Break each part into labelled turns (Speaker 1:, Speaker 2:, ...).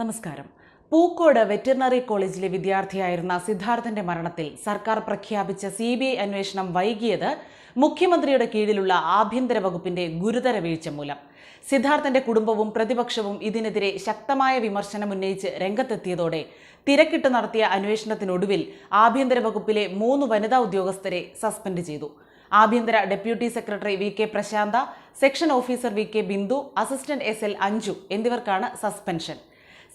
Speaker 1: നമസ്കാരം. പൂക്കോട് വെറ്റിനറി കോളേജിലെ വിദ്യാർത്ഥിയായിരുന്ന സിദ്ധാർത്ഥന്റെ മരണത്തിൽ സർക്കാർ പ്രഖ്യാപിച്ച സി ബി ഐ അന്വേഷണം വൈകിയത് മുഖ്യമന്ത്രിയുടെ കീഴിലുള്ള ആഭ്യന്തര വകുപ്പിന്റെ ഗുരുതര വീഴ്ച മൂലം. സിദ്ധാർത്ഥന്റെ കുടുംബവും പ്രതിപക്ഷവും ഇതിനെതിരെ ശക്തമായ വിമർശനം ഉന്നയിച്ച് രംഗത്തെത്തിയതോടെ തിരക്കിട്ട് നടത്തിയ അന്വേഷണത്തിനൊടുവിൽ ആഭ്യന്തര വകുപ്പിലെ മൂന്ന് വനിതാ ഉദ്യോഗസ്ഥരെ സസ്പെൻഡ് ചെയ്തു. ആഭ്യന്തര deputy secretary V K Prashanta section officer V K Bindu assistant S L Anju എന്നിവർക്കാണ് സസ്പെൻഷൻ.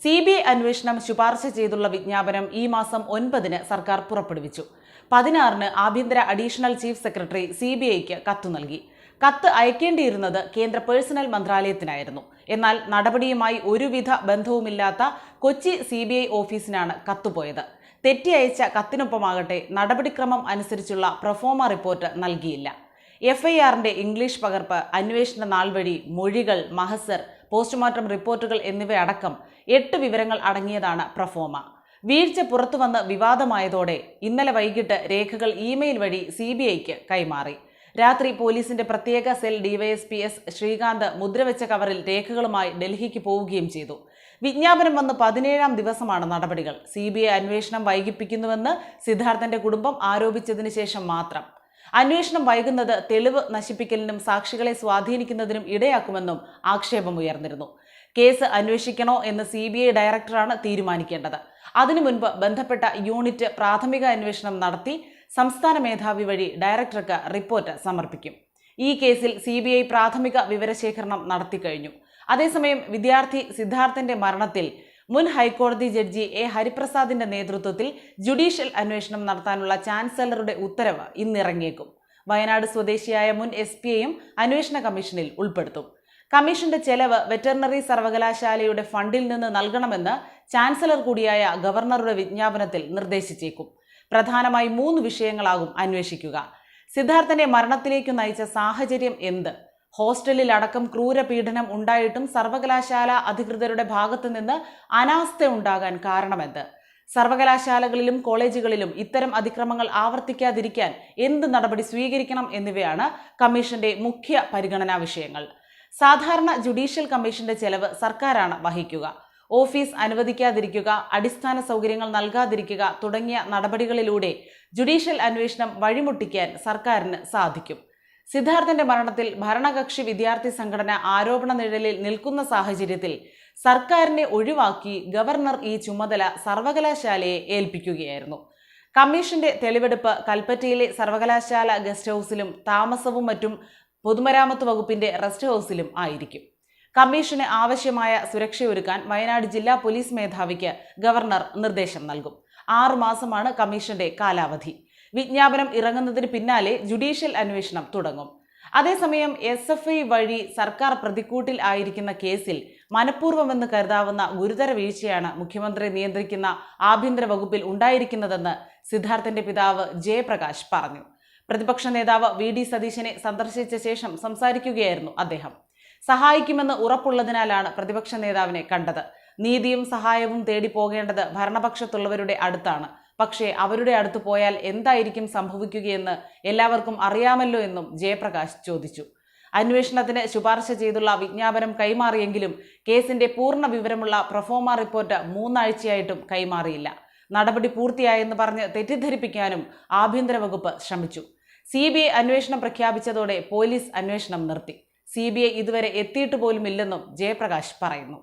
Speaker 1: സി ബി ഐ അന്വേഷണം ശുപാർശ ചെയ്തുള്ള വിജ്ഞാപനം ഈ മാസം ഒൻപതിന് സർക്കാർ പുറപ്പെടുവിച്ചു. പതിനാറിന് ആഭ്യന്തര additional chief secretary C B ഐക്ക് കത്ത് നൽകി. കത്ത് അയക്കേണ്ടിയിരുന്നത് കേന്ദ്ര പേഴ്സണൽ മന്ത്രാലയത്തിനായിരുന്നു. എന്നാൽ നടപടിയുമായി ഒരുവിധ ബന്ധവുമില്ലാത്ത കൊച്ചി സി ബി ഐ ഓഫീസിനാണ് കത്തുപോയത്. തെറ്റി അയച്ച കത്തിനൊപ്പമാകട്ടെ നടപടിക്രമം അനുസരിച്ചുള്ള പ്രൊഫോമ റിപ്പോർട്ട് നൽകിയില്ല. എഫ്ഐആറിന്റെ ഇംഗ്ലീഷ് പകർപ്പ് അന്വേഷണ നാൾ വഴി മൊഴികൾ മഹസർ പോസ്റ്റ്മോർട്ടം റിപ്പോർട്ടുകൾ എന്നിവയടക്കം എട്ട് വിവരങ്ങൾ അടങ്ങിയതാണ് പ്രഫോമ. വീഴ്ച പുറത്തുവന്ന് വിവാദമായതോടെ ഇന്നലെ വൈകിട്ട് രേഖകൾ ഇമെയിൽ വഴി സി ബി ഐക്ക് കൈമാറി. രാത്രി പോലീസിന്റെ പ്രത്യേക സെൽ ഡിവൈഎസ്പി എസ് ശ്രീകാന്ത് മുദ്രവെച്ച കവറിൽ രേഖകളുമായി ഡൽഹിക്ക് പോവുകയും ചെയ്തു. വിജ്ഞാപനം വന്ന് പതിനേഴാം ദിവസമാണ് നടപടികൾ. സി ബി ഐ അന്വേഷണം വൈകിപ്പിക്കുന്നുവെന്ന് സിദ്ധാർത്ഥന്റെ കുടുംബം ആരോപിച്ചതിന് ശേഷം മാത്രം. അന്വേഷണം വൈകുന്നത് തെളിവ് നശിപ്പിക്കലിനും സാക്ഷികളെ സ്വാധീനിക്കുന്നതിനും ഇടയാക്കുമെന്നും ആക്ഷേപം ഉയർന്നിരുന്നു. കേസ് അന്വേഷിക്കണോ എന്ന് സി ബി ഐ ഡയറക്ടറാണ് തീരുമാനിക്കേണ്ടത്. അതിനു മുൻപ് ബന്ധപ്പെട്ട യൂണിറ്റ് പ്രാഥമിക അന്വേഷണം നടത്തി സംസ്ഥാന മേധാവി വഴി ഡയറക്ടർക്ക് റിപ്പോർട്ട് സമർപ്പിക്കും. ഈ കേസിൽ സി ബി ഐ പ്രാഥമിക വിവരശേഖരണം നടത്തിക്കഴിഞ്ഞു. അതേസമയം വിദ്യാർത്ഥി സിദ്ധാർത്ഥന്റെ മരണത്തിൽ മുൻ ഹൈക്കോടതി ജഡ്ജി എ ഹരിപ്രസാദിന്റെ നേതൃത്വത്തിൽ ജുഡീഷ്യൽ അന്വേഷണം നടത്താനുള്ള ചാൻസലറുടെ ഉത്തരവ് ഇന്നിറങ്ങിയേക്കും. വയനാട് സ്വദേശിയായ മുൻ എസ് പിയെയും അന്വേഷണ കമ്മീഷനിൽ ഉൾപ്പെടുത്തും. കമ്മീഷന്റെ ചെലവ് വെറ്ററിനറി സർവകലാശാലയുടെ ഫണ്ടിൽ നിന്ന് നൽകണമെന്ന് ചാൻസലർ കൂടിയായ ഗവർണറുടെ വിജ്ഞാപനത്തിൽ നിർദ്ദേശിച്ചേക്കും. പ്രധാനമായി മൂന്ന് വിഷയങ്ങളാകും അന്വേഷിക്കുക. സിദ്ധാർത്ഥന്റെ മരണത്തിലേക്ക് നയിച്ച സാഹചര്യം എന്ത്? ഹോസ്റ്റലിൽ അടക്കം ക്രൂരപീഡനം ഉണ്ടായിട്ടും സർവകലാശാല അധികൃതരുടെ ഭാഗത്തു നിന്ന് അനാസ്ഥ ഉണ്ടാകാൻ കാരണമെന്ത്? സർവകലാശാലകളിലും കോളേജുകളിലും ഇത്തരം അതിക്രമങ്ങൾ ആവർത്തിക്കാതിരിക്കാൻ എന്ത് നടപടി സ്വീകരിക്കണം എന്നിവയാണ് കമ്മീഷന്റെ മുഖ്യ പരിഗണനാ വിഷയങ്ങൾ. സാധാരണ ജുഡീഷ്യൽ കമ്മീഷന്റെ ചെലവ് സർക്കാരാണ് വഹിക്കുക. ഓഫീസ് അനുവദിക്കാതിരിക്കുക അടിസ്ഥാന സൗകര്യങ്ങൾ നൽകാതിരിക്കുക തുടങ്ങിയ നടപടികളിലൂടെ ജുഡീഷ്യൽ അന്വേഷണം വഴിമുട്ടിക്കാൻ സർക്കാരിന് സാധിക്കും. സിദ്ധാർത്ഥന്റെ മരണത്തിൽ ഭരണകക്ഷി വിദ്യാർത്ഥി സംഘടന ആരോപണ നിഴലിൽ നിൽക്കുന്ന സാഹചര്യത്തിൽ സർക്കാരിനെ ഒഴിവാക്കി ഗവർണർ ഈ ചുമതല സർവകലാശാലയെ ഏൽപ്പിക്കുകയായിരുന്നു. കമ്മീഷന്റെ തെളിവെടുപ്പ് കൽപ്പറ്റയിലെ സർവകലാശാല ഗസ്റ്റ് ഹൗസിലും താമസവും മറ്റും പൊതുമരാമത്ത് വകുപ്പിന്റെ റെസ്റ്റ് ഹൗസിലും ആയിരിക്കും. കമ്മീഷന് ആവശ്യമായ സുരക്ഷയൊരുക്കാൻ വയനാട് ജില്ലാ പോലീസ് മേധാവിക്ക് ഗവർണർ നിർദ്ദേശം നൽകും. ആറുമാസമാണ് കമ്മീഷന്റെ കാലാവധി. വിജ്ഞാപനം ഇറങ്ങുന്നതിന് പിന്നാലെ ജുഡീഷ്യൽ അന്വേഷണം തുടങ്ങും. അതേസമയം എസ് എഫ് ഐ വഴി സർക്കാർ പ്രതിക്കൂട്ടിൽ ആയിരിക്കുന്ന കേസിൽ മനഃപൂർവമെന്ന് കരുതാവുന്ന ഗുരുതര വീഴ്ചയാണ് മുഖ്യമന്ത്രി നിയന്ത്രിക്കുന്ന ആഭ്യന്തര വകുപ്പിൽ ഉണ്ടായിരിക്കുന്നതെന്ന് സിദ്ധാർത്ഥന്റെ പിതാവ് ജയപ്രകാശ് പറഞ്ഞു. പ്രതിപക്ഷ നേതാവ് വി ഡി സതീശനെ സന്ദർശിച്ച ശേഷം സംസാരിക്കുകയായിരുന്നു അദ്ദേഹം. സഹായിക്കുമെന്ന് ഉറപ്പുള്ളതിനാലാണ് പ്രതിപക്ഷ നേതാവിനെ കണ്ടത്. നീതിയും സഹായവും തേടി പോകേണ്ടത് ഭരണപക്ഷത്തുള്ളവരുടെ അടുത്താണ്. പക്ഷേ അവരുടെ അടുത്ത് പോയാൽ എന്തായിരിക്കും സംഭവിക്കുകയെന്ന് എല്ലാവർക്കും അറിയാമല്ലോ എന്നും ജയപ്രകാശ് ചോദിച്ചു. അന്വേഷണത്തിന് ശുപാർശ ചെയ്തുള്ള വിജ്ഞാപനം കൈമാറിയെങ്കിലും കേസിന്റെ പൂർണ വിവരമുള്ള പ്രൊഫോമ റിപ്പോർട്ട് മൂന്നാഴ്ചയായിട്ടും കൈമാറിയില്ല. നടപടി പൂർത്തിയായെന്ന് പറഞ്ഞ് തെറ്റിദ്ധരിപ്പിക്കാനും ആഭ്യന്തര വകുപ്പ് ശ്രമിച്ചു. സി ബി ഐ അന്വേഷണം പ്രഖ്യാപിച്ചതോടെ പോലീസ് അന്വേഷണം നിർത്തി. സി ബി ഐ ഇതുവരെ എത്തിയിട്ട് പോലുമില്ലെന്നും ജയപ്രകാശ് പറയുന്നു.